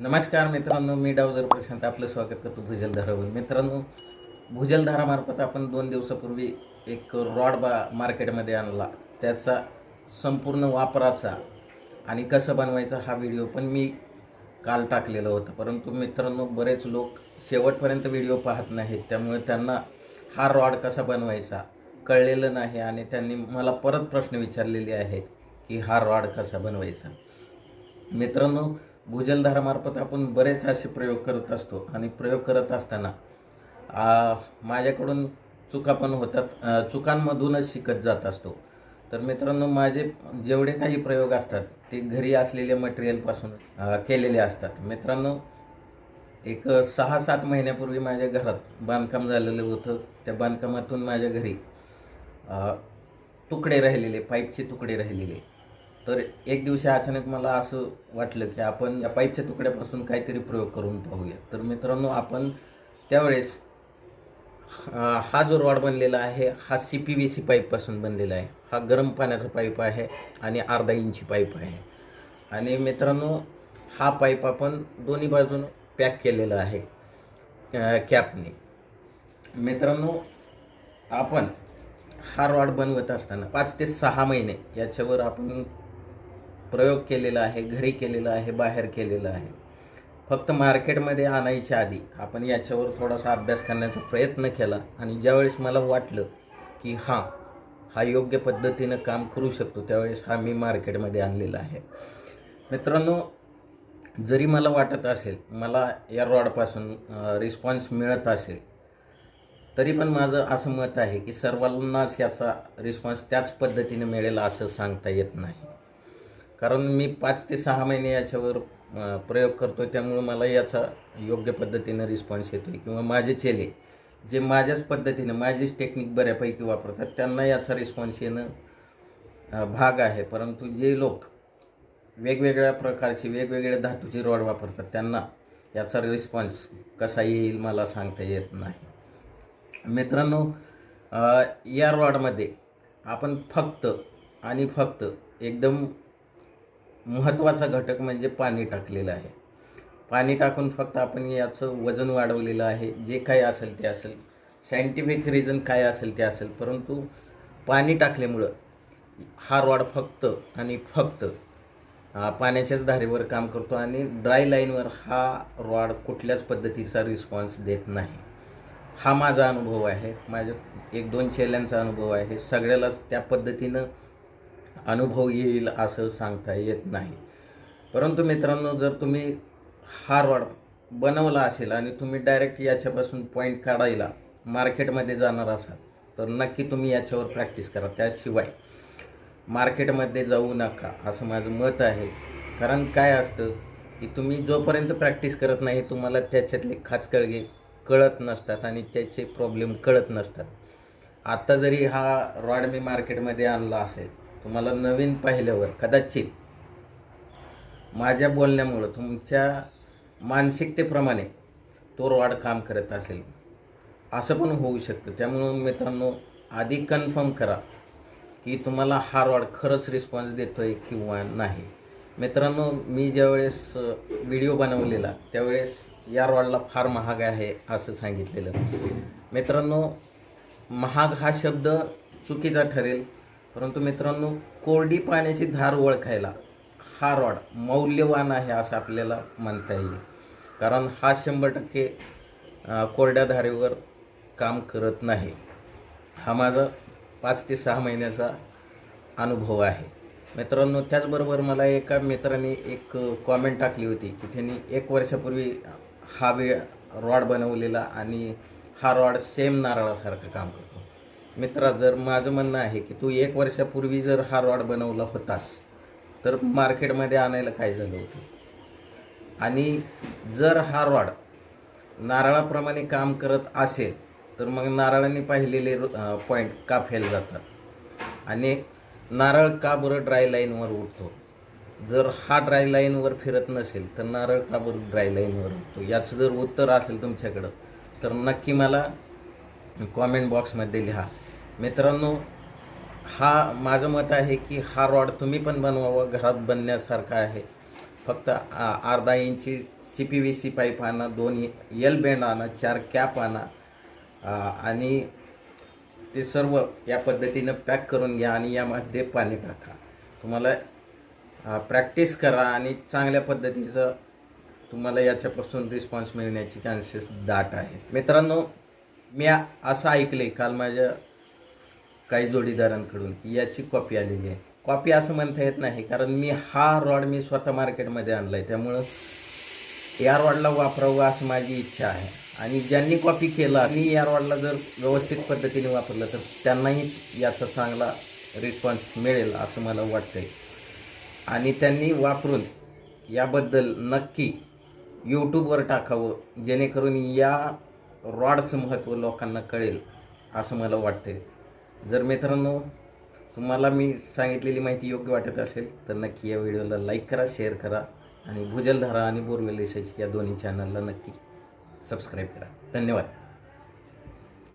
नमस्कार मित्रांनो मी डावजर प्रशांत आपलं स्वागत करतो भुजलधारावर मित्रांनो भुजलधारामार्फत आपण दोन दिवसापूर्वी एक रॉड बा मार्केटमध्ये आणला. त्याचा संपूर्ण वापराचा आणि कसं बनवायचा हा व्हिडिओ पण मी काल टाकलेला होता. परंतु मित्रांनो बरेच लोक शेवटपर्यंत व्हिडिओ पाहत नाहीत. त्यामुळे त्यांना हा रॉड कसा बनवायचा कळलेलं नाही आणि त्यांनी मला परत प्रश्न विचारलेले आहेत की हा रॉड कसा बनवायचा. मित्रांनो भूजलधारामार्फत आपण बरेच असे प्रयोग करत असतो आणि प्रयोग करत असताना माझ्याकडून चुका पण होतात. चुकांमधूनच शिकत जात असतो. तर मित्रांनो माझे जेवढे काही प्रयोग असतात ते घरी असलेल्या मटेरियलपासून केलेले असतात. मित्रांनो एक सहा सात महिन्यापूर्वी माझ्या घरात बांधकाम झालेलं होतं. त्या बांधकामातून माझ्या घरी तुकडे राहिलेले पाईपचे तुकडे राहिलेले. तर एक दिवशी अचानक मला असं वाटलं की आपण या पाईपच्या तुकड्यापासून काहीतरी प्रयोग करून पाहूया. तर मित्रांनो आपण त्यावेळेस हा जो रॉड बनलेला आहे हा सी पी व्ही सी पाईपपासून बनलेला आहे. हा गरम पाण्याचा पाईप आहे आणि अर्धा इंची पाईप आहे. आणि मित्रांनो हा पाईप आपण दोन्ही बाजून पॅक केलेला आहे कॅपने. मित्रांनो आपण हा रॉड बनवत असताना पाच ते सहा महिने याच्यावर आपण प्रयोग केलेला आहे घरी केलेला आहे बाहेर केलेला आहे. फक्त मार्केटमध्ये आणायच्या आधी आपण याच्यावर थोडासा अभ्यास करण्याचा प्रयत्न केला आणि ज्यावेळेस मला वाटलं की हां हा योग्य पद्धतीनं काम करू शकतो त्यावेळेस हा मी मार्केटमध्ये आणलेला आहे. मित्रांनो जरी मला वाटत असेल मला या रॉडपासून रिस्पॉन्स मिळत असेल तरी पण माझं असं मत आहे की सर्वांनाच याचा रिस्पॉन्स त्याच पद्धतीने मिळेल असं सांगता येत नाही. कारण मी पाच ते सहा महिने याच्यावर प्रयोग करतो त्यामुळं मला याचा योग्य पद्धतीनं रिस्पॉन्स येतो किंवा माझे चेले जे माझ्याच पद्धतीनं माझीच टेक्निक बऱ्यापैकी वापरतात त्यांना याचा रिस्पॉन्स येणं भाग आहे. परंतु जे लोक वेगवेगळ्या प्रकारचे वेगवेगळ्या धातूचे रॉड वापरतात त्यांना याचा रिस्पॉन्स कसा येईल मला सांगता येत नाही. मित्रांनो या रॉडमध्ये आपण फक्त आणि फक्त एकदम महत्त्वाचा घटक म्हणजे पाणी टाकलेलं आहे. पाणी टाकून फक्त आपण याचं वजन वाढवलेलं आहे. जे काही असेल ते असेल. सायंटिफिक रिझन काय असेल ते असेल. परंतु पाणी टाकल्यामुळं हा रॉड फक्त आणि फक्त पाण्याच्याच धारेवर काम करतो आणि ड्राय लाईनवर हा रॉड कुठल्याच पद्धतीचा रिस्पॉन्स देत नाही. हा माझा अनुभव आहे. माझ्या एक दोन चेल्यांचा अनुभव आहे. सगळ्यालाच त्या पद्धतीनं अनुभव येईल असं सांगता येत नाही. परंतु मित्रांनो जर तुम्ही हा रॉड बनवला असेल आणि तुम्ही डायरेक्ट याच्यापासून पॉईंट काढायला मार्केटमध्ये जाणार असाल तर नक्की तुम्ही याच्यावर प्रॅक्टिस करा. त्याशिवाय मार्केटमध्ये जाऊ नका असं माझं मत आहे. कारण काय असतं की तुम्ही जोपर्यंत प्रॅक्टिस करत नाही तुम्हाला त्याच्यातले खाचकळगे कळत नसतात आणि त्याचे प्रॉब्लेम कळत नसतात. आत्ता जरी हा रॉड मी मार्केटमध्ये आणला असेल तुम्हाला नवीन पाहिल्यावर कदाचित माझ्या बोलण्यामुळं तुमच्या मानसिकतेप्रमाणे तो रॉड काम करत असेल. असं पण होऊ शकतं. त्यामुळं मित्रांनो आधी कन्फर्म करा की तुम्हाला हा रॉड खरंच रिस्पॉन्स देतो आहे किंवा नाही. मित्रांनो मी ज्यावेळेस व्हिडिओ बनवलेला त्यावेळेस या रॉडला फार महाग आहे असं सांगितलेलं. मित्रांनो महाग हा शब्द चुकीचा ठरेल. परंतु मित्रांनो कोरडी पाण्याची धार ओळखायला हा रॉड मौल्यवान आहे असं आपल्याला म्हणता येईल. कारण हा शंभर टक्के कोरड्या धारेवर काम करत नाही. हा माझा पाच ते सहा महिन्याचा अनुभव आहे. मित्रांनो त्याचबरोबर मला एका मित्राने एक कॉमेंट टाकली होती की त्यांनी एक वर्षापूर्वी हा वेळ रॉड बनवलेला आणि हा रॉड सेम नारळासारखं काम करतो. मित्रा जर माझं म्हणणं आहे की तू एक वर्षापूर्वी जर हा रॉड बनवला होतास तर मार्केटमध्ये आणायला काय झालं होतं? आणि जर हा रॉड नारळाप्रमाणे काम करत असेल तर मग नारळाने पाहिलेले पॉईंट का फेल जातात. आणि नारळ का बरं ड्राय लाईनवर उठतो जर हा ड्राय लाईनवर फिरत नसेल तर नारळ का बरं ड्राय लाईनवर उठतो याचं जर उत्तर असेल तुमच्याकडं तर नक्की मला कॉमेंट बॉक्समध्ये लिहा. मित्रांनो हा माझं मत आहे की हा रॉड तुम्ही पण बनवावं घरात बनण्यासारखा आहे. फक्त अर्धा इंची C P V C pipe आणा दोन एल बँड आणा चार कॅप आणा आणि ते सर्व या पद्धतीनं पॅक करून घ्या आणि यामध्ये पाणी टाका. तुम्हाला प्रॅक्टिस करा आणि चांगल्या पद्धतीचं तुम्हाला याच्यापासून रिस्पॉन्स मिळण्याची चान्सेस दाट आहेत. मित्रांनो मी असं ऐकलं आहे काल माझ्या काही जोडीदारांकडून की याची कॉपी आलेली आहे. कॉपी असं म्हणता येत नाही कारण मी हा रॉड मी स्वतः मार्केटमध्ये आणला आहे त्यामुळं या रॉडला वापरावं असं माझी इच्छा आहे. आणि ज्यांनी कॉपी केला आणि या रॉडला जर व्यवस्थित पद्धतीने वापरलं तर त्यांनाही याचा चांगला रिस्पॉन्स मिळेल असं मला वाटतंय. आणि त्यांनी वापरून याबद्दल नक्की यूट्यूबवर टाकावं जेणेकरून या रॉडचं महत्त्व लोकांना कळेल असं मला वाटते जर मित्रांनो तुम्हाला मी सांगितलेली माहिती योग्य वाटत असेल तर नक्की या व्हिडिओला लाईक करा शेअर करा आणि भुजलधारा आणि बोरवेल यशाची या दोन्ही चॅनलला नक्की सबस्क्राईब करा. धन्यवाद.